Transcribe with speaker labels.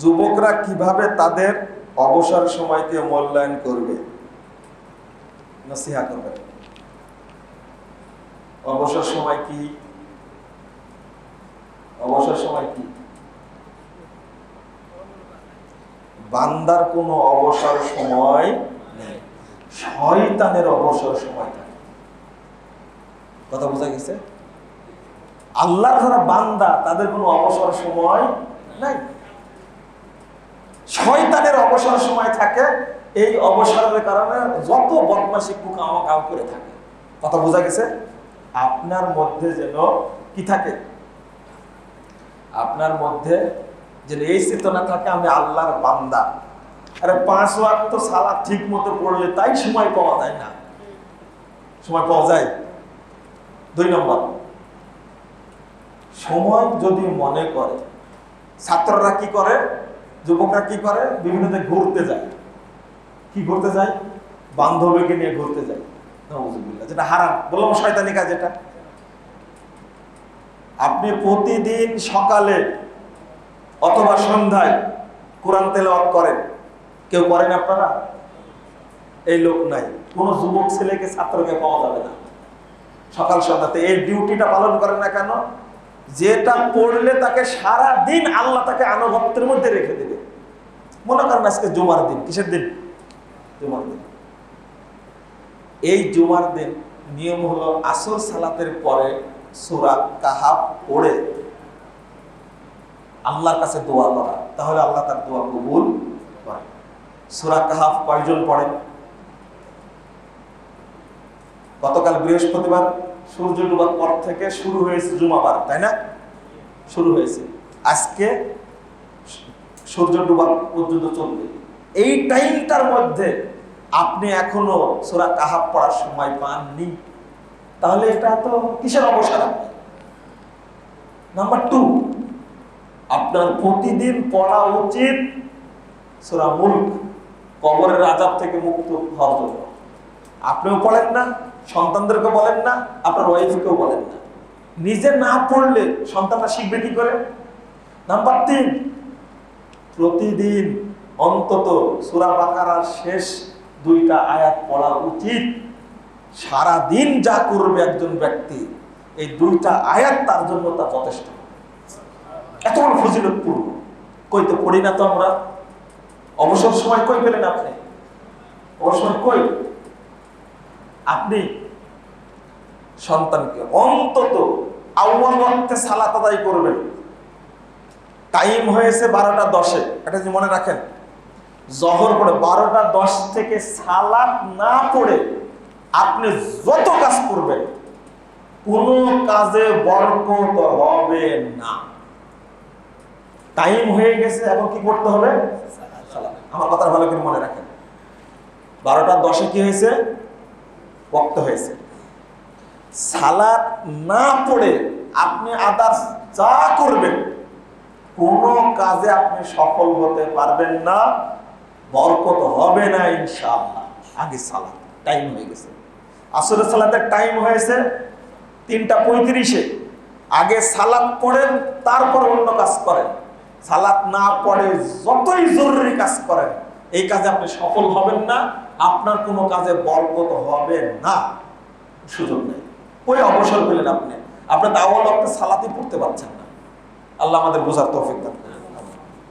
Speaker 1: যুবকরা কীভাবে তাদের অবসর সময়কে মূল্যায়ন করবে? নসিহা করবে অবসর সময় কি? অবসর সময় কি? বান্দার কোনো অবসর সময় নেই। শয়তানের অবসর সময় থাকে। কথা বোঝা গেছে? আল্লাহর যারা বান্দা তাদের কোনো অবসর সময় নাই। শয়তানের অবসর সময় থাকে, এই অবসরের কারণে যত বদমাসি কুকামা কাম করে থাকে। কথা বোঝা গেছে? আপনার মধ্যে যেন কি থাকে? আপনার মধ্যে যেন এই চেতনা থাকে, আমি আল্লাহর বান্দা। আরে পাঁচ ওয়াক্ত সালা ঠিক মতো পড়লে তাই সময় পাওয়া যায় না। সময় পাওয়া যায়? দুই নম্বর, সময় যদি মনে করে, ছাত্ররা কি করে? যুবকরা কি করে? বিভিন্ন জায়গায় ঘুরতে যায়। কি ঘুরতে যায়? বান্ধবীকে নিয়ে ঘুরতে যায়। যেটা হারাম। বললাম শয়তানি কাজ যেটা আপনি প্রতিদিন সকালে অথবা সন্ধ্যায় কোরআন তেলাওয়াত করেন। কেউ করেন আপনারা? এই লোক নাই। কোন যুবক ছেলেকে ছাত্রকে পাওয়া যাবে না। সকাল সন্ধ্যাতে এই ডিউটিটা পালন করেন না কেন? যেটা পড়লে তাকে সারা দিন আল্লাহ তাকে আনুগত্যের মধ্যে রেখে দেবে। মনে করেন আজকে জুমার দিন, কিসের দিন? জুমার দিন। এই জুমার দিন নিয়ম হলো আসর সালাতের পরে সুরা কাহাব পড়ে আল্লাহর কাছে দোয়া করা। তাহলে আল্লাহ তার দোয়া কবুল করে। সুরা কাহাব কয়জন পড়ে? গতকাল বৃহস্পতিবার সূর্য ডুবার পর থেকে শুরু হয়েছে জুমাবার, তাই না? শুরু হয়েছে। আজকে সূর্য ডুবার পর্যন্ত চলবে। এই টাইমটার মধ্যে আপনি এখনও সোরা কাহাব পড়ার সময় পাননি। তাহলে এটা তো কিসের অবসর নাম্বার টু, আপনার প্রতিদিন পড়া উচিত সোরা মুল্ক, কবরের আজাব থেকে মুক্ত হওয়ার জন্য। আপনিও পড়েন না। সন্তানদেরকে বলেন না, আপনার ওয়াইফকেও বলেন না। নিজে না পড়লে সন্তানরা শিখবে কি করে? নাম্বার তিন, প্রতিদিন অন্তত সুরা বাকারার শেষ দুইটা আয়াত পড়া উচিত। সারা দিন যা করবে একজন ব্যক্তি, এই দুইটা আয়াত তার জন্য তা যথেষ্ট। এত বড় ফজিলতপূর্ণ। কই তো পড়ি না তো আমরা? অবসর সময় কই পেলেন আপনি? অবসর কই? আপনি সন্তানকে অন্তত আউ্বাল ওয়াক্তে সালাত আদায় করবেন। টাইম হয়েছে বারোটা দশে। এটা যদি মনে রাখেন, জহর পড়ে বারোটা দশ থেকে সালাত না পড়ে আপনি যত কাজ করবেন, কোন কাজে বরকত হবে না। টাইম হয়ে গেছে, এখন কি করতে হবে। আমার কথা ভালো করে মনে রাখেন। বারোটা দশে কি হয়েছে? বক্ত হয়েছে। সালাদ না পড়ে আপনি আদার্স যা করবেন, কোনো কাজে আপনি সফল হতে পারবেন না, বরকত হবে না ইনশাআল্লাহ। আগে সালাত টাইম হয়ে গেছে। আসলে সালাতের টাইম হয়েছে তিনটা পঁয়ত্রিশে। আগে সালাদ পড়েন, তারপর অন্য কাজ করেন। সালাত না পড়ে যতই জরুরি কাজ করেন, এই কাজে আপনি সফল হবেন না। আপনার কোনো কাজে বরকত হবে না। সুযোগ নেই। ওই অবসর পেলেন আপনি। আপনার দাওয়াল আপনি সালাতে পড়তে পারছেন না। আল্লাহ আমাদের বোঝার তৌফিক দান।